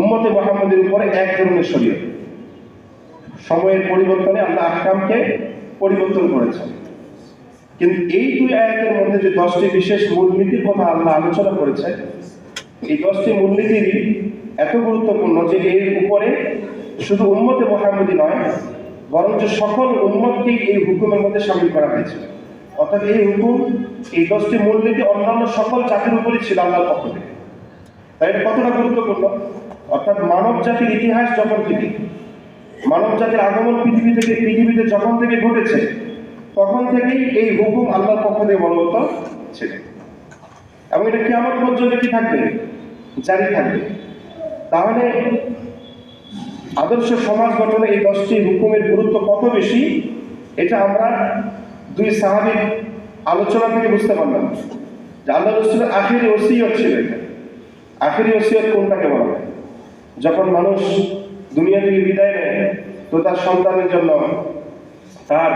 উম্মতে মোহাম্মদের উপরে এক ধরনের শরীয়ত। সময়ের পরিবর্তনে আল্লাহ পরিবর্তন করেছেন। কিন্তু এই দুই আয়াতের মধ্যে যে দশটি বিশেষ মূলনীতির কথা আল্লাহ আলোচনা করেছে, এই দশটি এত গুরুত্বপূর্ণ যে এর উপরে শুধু উম্মতে মোহাম্মদী নয়, বরঞ্চ সকল উম্মতকেই এই হুকুমের মধ্যে সামিল করা হয়েছে। অর্থাৎ এই হুকুম, এই দশটি মূলনীতি অন্যান্য সকল জাতির উপরই ছিল আল্লাহর পক্ষ থেকে। তাই এটা কতটা গুরুত্বপূর্ণ? অর্থাৎ মানব জাতির ইতিহাস যখন থেকে, মানব জাতির আগমন পৃথিবী থেকে, পৃথিবীতে যখন থেকে ঘটেছে, তখন থেকেই এই হুকুম আল্লাহর পক্ষ থেকে বলবৎ ছিল। এবং এটা কি আমার পর্যন্ত কি থাকবে? জারি থাকবে। তাহলে আদর্শ সমাজ গঠনে এই দশটি হুকুমের গুরুত্ব কত বেশি, এটা আমরা দুই সাহাবিক আলোচনা থেকে বুঝতে পারলাম। যে আল্লাহ রসুলের আখেরি ওসিয়ত ছিল এটা। আখেরি ওসিয়ত কোনটাকে বলা? হয় যখন মানুষ দুনিয়া থেকে বিদায় নেয়, তো তার সন্তানের জন্য, তার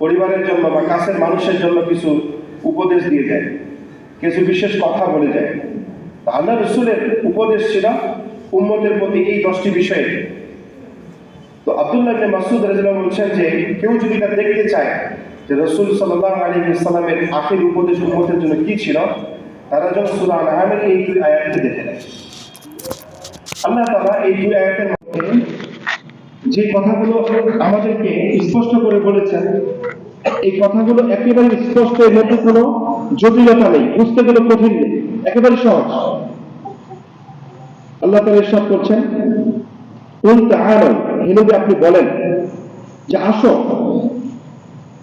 পরিবারের জন্য বা কাছের মানুষের জন্য কিছু উপদেশ দিয়ে যায়, কিছু বিশেষ কথা বলে যায়। তা আল্লাহ রসুলের উপদেশ ছিল উম্মতের প্রতি এই দশটি বিষয়ে। তো আব্দুল্লাহ মাসুদ রাদিয়াল্লাহু বলছেন যে, কেউ যদি এটা দেখতে চায় যে রসুল সাল্লাল্লাহু আলাইহি ইসলামের আখের উপদেশ উম্মতের জন্য কি ছিল তারা যেন সূরা এই দুই দেখে আল্লাহ এই দুই আয়াতের মধ্যে যে কথাগুলো আমাদেরকে স্পষ্ট করে বলেছেন, এই কথাগুলো একেবারে স্পষ্ট এর মধ্যে কোনো জটিলতা নেই, বুঝতে গেলে কঠিন একেবারে সহজ। আল্লাহ তাআলা ইরশাদ করছেন তাআলাউ হে নবী আপনি বলেন যে, আসো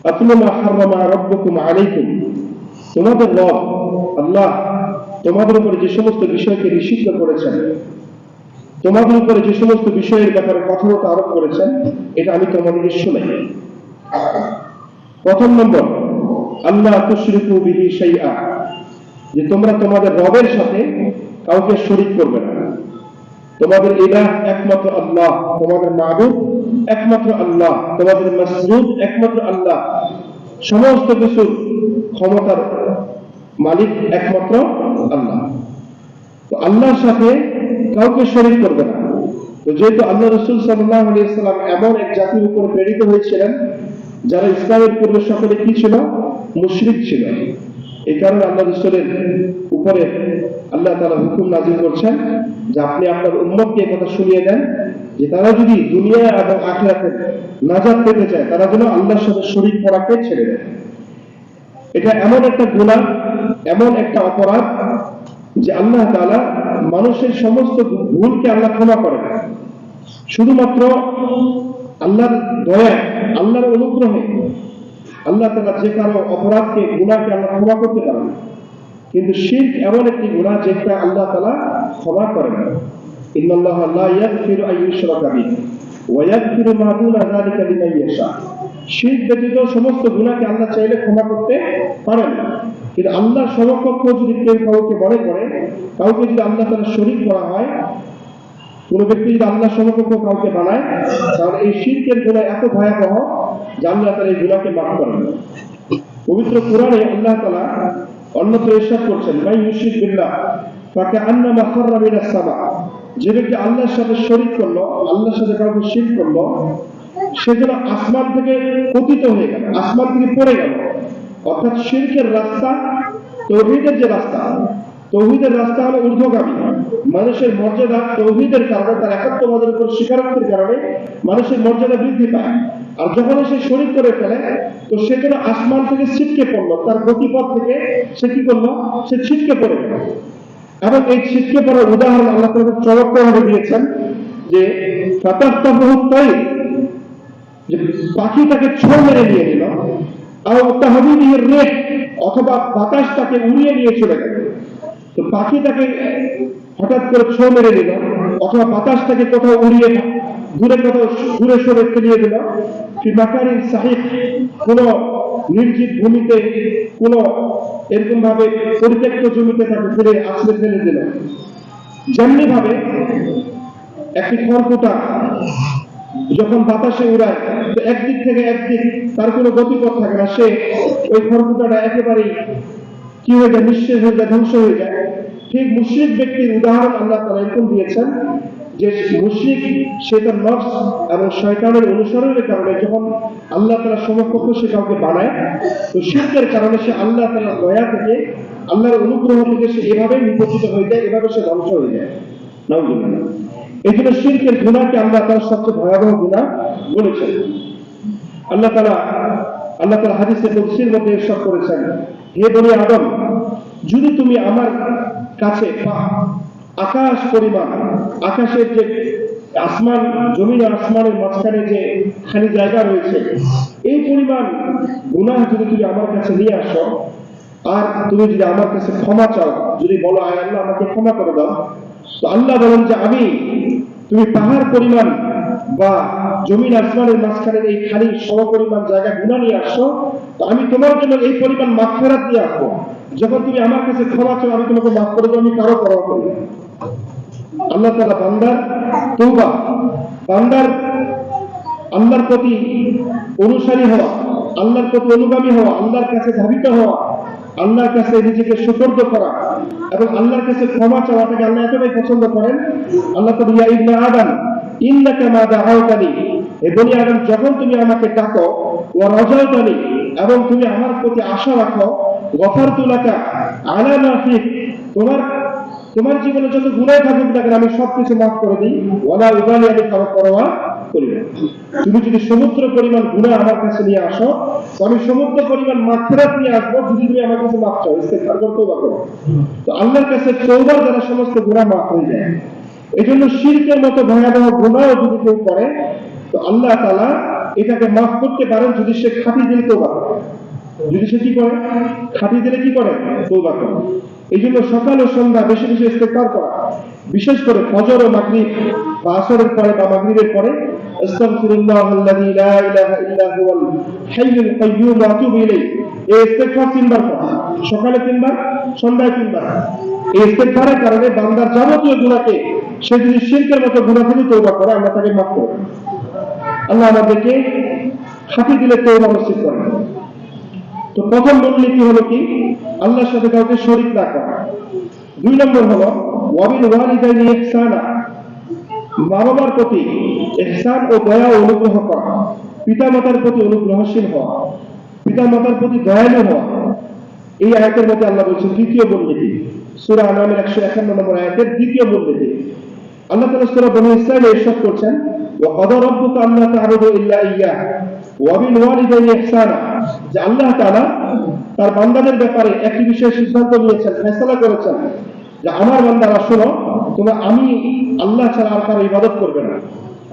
আতলু মা হারামা তোমাদের রব আল্লাহ তোমাদের উপরে যে সমস্ত বিষয়কে নিষিদ্ধ করেছেন, তোমাদের উপরে যে সমস্ত বিষয়ের ব্যাপারে কঠোরতা আরোপ করেছেন, এটা আমি তোমাদেরকে শুনাই প্রথম নম্বর, আল্লাহ তুশরিকু বিহি শাইআ, যে তোমরা তোমাদের রবের সাথে কাউকে শরীক করবে না। তোমাদের ইলাহ একমাত্র আল্লাহ, তোমাদের মাবুদ একমাত্র আল্লাহ, তোমাদের মাসরুদ একমাত্র আল্লাহ। সমস্ত কিছুর ক্ষমতার মালিক একমাত্র আল্লাহ। তো আল্লাহর সাথে কাউকে শরীক করবে না। তো যেহেতু আল্লাহ রসুল সাল্লাহ আলিয়াল্লাম এমন এক জাতির উপর প্রেরিত হয়েছিলেন, যারা ইসলামের পূর্বে সকলে কি ছিল? মুশরিক ছিল। এই কারণে আল্লাহ রসুলের উপরে আল্লাহ তারা হুকুম নাজির করছেন যে আপনি আপনার উম্মতকে কথা শুনিয়ে দেন যে তারা যদি দুনিয়া এবং আখেরাতে নাজাদ পেতে চায়, তারা যেন আল্লাহর সাথে শরীক করাকে ছেড়ে দেয় এটা এমন একটা গুণা এমন একটা অপরাধ যে আল্লাহ তাআলা মানুষের সমস্ত ভুলকে আল্লাহ ক্ষমা করেন শুধুমাত্র আল্লাহর দয়া, আল্লাহর অনুগ্রহে আল্লাহ তাআলা যে কারও অপরাধকে গুণাকে আল্লাহ ক্ষমা করতে পারেন। কিন্তু শিরক এমন একটি গুণা যেটা আল্লাহ তাআলা ক্ষমা করেন ইন্নাল্লাহ ইয়াশা। শিরক ব্যতীত সমস্ত গুণাকে আল্লাহ চাইলে ক্ষমা করতে পারেন কিন্তু আল্লাহ সমকক্ষ যদি কেউ কাউকে মনে করে, কাউকে যদি আল্লাহ তারা শরীক করা হয়, কোন ব্যক্তি যদি আল্লাহ সমকক্ষ কাউকে বানায়, তাহলে এই শিরকের গুণা এত ভয়াবহ যে আল্লাহ তারা এই গুণাকে মাফ করেন। পবিত্র কোরআনে আল্লাহ তালা অন্যত্র ইরশাদ করছেন ভাই মুশরিক বিল্লাহ তাকে আন্না মাখাররা মিনাস সামা যে ব্যক্তি আল্লাহর সাথে শরীক করল, আল্লাহর সাথে কাউকে শিরক করল, সে যেন আসমান থেকে পতিত হয়ে গেল, আসমান থেকে পড়ে গেল অর্থাৎ শিল্পের রাস্তা, তৌহিদের যে রাস্তা, তৌহিদের রাস্তা হলো ঊর্ধ্বগামী মানুষের মর্যাদা তৌহিদের কারণে, তার একাত্মবাদের উপর স্বীকারোক্তির কারণে মানুষের মর্যাদা বৃদ্ধি পায়। আর যখন সে শরীর করে ফেলে, তো সে যেন আসমান থেকে ছিটকে পড়ল, তার গতিপথ থেকে সে কি করল? সে ছিটকে পড়ে এবং এই ছিটকে পড়ার উদাহরণ আল্লাহ তাআলা চমৎকারভাবে দিয়েছেন যে বহুত তাই যে পাখি তাকে ছো মেরে নিয়ে নিল রেখ অথবা বাতাস তাকে উড়িয়ে নিয়ে চলে গেল। তো পাখি তাকে হঠাৎ করে ছো মেরে নিল অথবা বাতাস তাকে কোথাও উড়িয়ে দূরে কোথাও দূরে সরে ফেলিয়ে দিল। কি মাকারি সাহিব কোন নির্জীব ভূমিতে, কোন এরকম ভাবে পরিত্যক্ত জমিতে তাকে ফেলে, আছড়ে ফেলে দিল। যেমনি ভাবে একটি খড়কুটা যখন বাতাসে উড়ায় একদিক থেকে একদিক তার কোনো গতিপথ থাকে না সে ওই খড়কুটাটা একেবারেই কি হয়ে যায়, নিঃশেষ হয়ে যায়, ধ্বংস হয়ে যায় ঠিক মুশরিক ব্যক্তির উদাহরণ আল্লাহ তারা এরকম দিয়েছেন যে মুশরিক সে তার নফস এবং শয়তানের অনুসরণের কারণে যখন আল্লাহ তারা সমকক্ষ সে কাউকে বানায়, তো শিল্পের কারণে সে আল্লাহ তালা দয়া থেকে, আল্লাহর অনুগ্রহ থেকে সে এভাবে নিপতিত হয়ে যায়, এভাবে সে ধ্বংস হয়ে যায়। এই শিল্পের গুণাকে আল্লাহ তার সবচেয়ে ভয়াবহ গুণা বলেছেন। আল্লাহ আল্লাহ তালা হাদিসে কুদসির মধ্যে এরশাদ করেছেন। হে আদম, যদি তুমি আমার কাছে আকাশ পরিমাণ, আকাশের যে আসমান, জমিন আসমানের মাঝখানে যে খালি জায়গা রয়েছে, এই পরিমাণ গুনাহ যদি তুমি আমার কাছে নিয়ে আসো, আর তুমি যদি আমার কাছে ক্ষমা চাও, যদি বলো, আয় আল্লাহ, আমাকে ক্ষমা করে দাও আল্লাহ বলেন যে আমি, তুমি পাহাড় পরিমাণ বা জমিন আসমানের মাঝখানে এই খালি সম পরিমাণ জায়গা গুণা নিয়ে আসছো তো আমি তোমার জন্য এই পরিমাণ মাফ ফেরাত দিয়ে আসব। যখন তুমি আমার কাছে ক্ষমা চাও, আমি তোমাকে মাফ করে দেবো, আমি কারও পরোয়া করি আল্লাহ তালা বান্দার তৌবা বান্দার আল্লাহর প্রতি অনুসারী হওয়া, আল্লাহর প্রতি অনুগামী হওয়া, আল্লাহর কাছে ধাবিত হওয়া আল্লাহর কাছে নিজেকে সুপর্দ করা এবং আল্লাহর কাছে ক্ষমা চাওয়াটাকে আল্লাহ এতটাই পছন্দ করেন, আল্লাহ তো ইয়া ইবনে আদম, ইন্নাকা মা দাআওতানি হে বনি আদম, যখন তুমি আমাকে ডাকো, ওয়া রাজাউতানি, এবং তুমি আমার প্রতি আশা রাখো, গফারতু লাকা আলা মা তোমার তোমার জীবনে যত গুণায় থাকুক না আমি সবকিছু মাফ করে দিই। ওলা উগালি আমি কারও পরোয়া করি তুমি যদি সমুদ্র পরিমাণ গুণা আমার কাছে নিয়ে আসো আমি সমুদ্র পরিমাণ নিয়ে আসব, যদি তুমি আমার কাছে মাফ চাও করতেও পারো তো আল্লাহর কাছে চৌবার সমস্ত গুণা মাফ হয়ে যায়। এই জন্য শিল্পের মতো ভয়াবহ গুণাও যদি কেউ করে, তো আল্লাহ তালা এটাকে মাফ করতে পারেন যদি সে খাঁটি দিতেও করে। যদি সে কি করে? খাঁটি দিলে কি করে? তৌবা করে। এই জন্য সকাল ও সন্ধ্যা বেশি বেশি ইস্তেগফার করা। বিশেষ করে ফজর ও মাগরিব বা আসরের পরে বা মাগরিবের পরে, আস্তাগফিরুল্লাহ আল্লাযী লা ইলাহা ইল্লা হুয়াল হাইয়ুল কাইয়্যুম ওয়া আতুবু ইলাইহি। এই ইস্তেগফার তিনবার করা। সকালে তিনবার, সন্ধ্যায় তিনবার। এই ইস্তেগফারের কারণে বান্দার যাবতীয় গুনাহকে সে যদি শিরকের মতো গুনাহ থেকে তওবা করে আল্লাহ তাকে মাফ করে। আল্লাহ আমাদেরকে খাঁটি দিলে তওবা নসিব করেন। তো প্রথম মূলনীতি হলো কি? আল্লাহর সাথে কাউকে শরীক না করা। দুই নম্বর হলো, ওয়াবিল ওয়ালিদাইনি ইহসানা। বাবার প্রতি ইহসান ও দয়া অনুগ্রহ করা। পিতা মাতার প্রতি অনুগ্রহশীল হওয়া। পিতা মাতার প্রতি দয়ালু হওয়া। এই আয়াতের মধ্যে আল্লাহ বলছেন দ্বিতীয় মূলনীতি সূরা আনামের একশো একান্ন নম্বর আয়াতের দ্বিতীয় মূলনীতি আল্লাহ তাআলা সূরা বনী ইসরাঈলে ইরশাদ করছেন আল্লা তা'বুদু ইল্লা ইয়্যাহ ওয়া বিল ওয়ালিদাইনি ইহসানা যে আল্লাহ তাআলা তার বান্দাদের ব্যাপারে একটি বিষয়ে সিদ্ধান্ত নিয়েছেন ফয়সালা করেছেন যে আমার বান্দারা, শোনো, তোমরা আমি আল্লাহ ছাড়া আর কারও ইবাদত করবে না।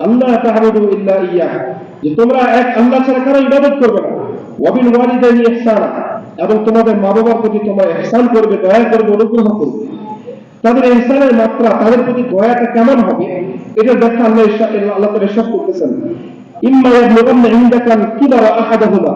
আল্লাহ তা'বুদু ইল্লা ইয়্যাহ যে তোমরা এক আল্লাহ ছাড়া কারও ইবাদত করবে না। ওয়া বিল ওয়ালিদাইনি ইহসানা। এবং তোমাদের মা বাবার প্রতি তোমরা ইহসান করবে, দয়া করবে, অনুগ্রহ করবে। তাদের ইনসানের মাত্রা, তাদের প্রতি দয়াটা কেমন হবে, এটা ব্যাখ্যা আল্লাহ আল্লাহ তাআলা সব করতেছেন। ইম্মা ইয়াবলুগান্না ইনদাকা কিবারা আহাদাহুমা।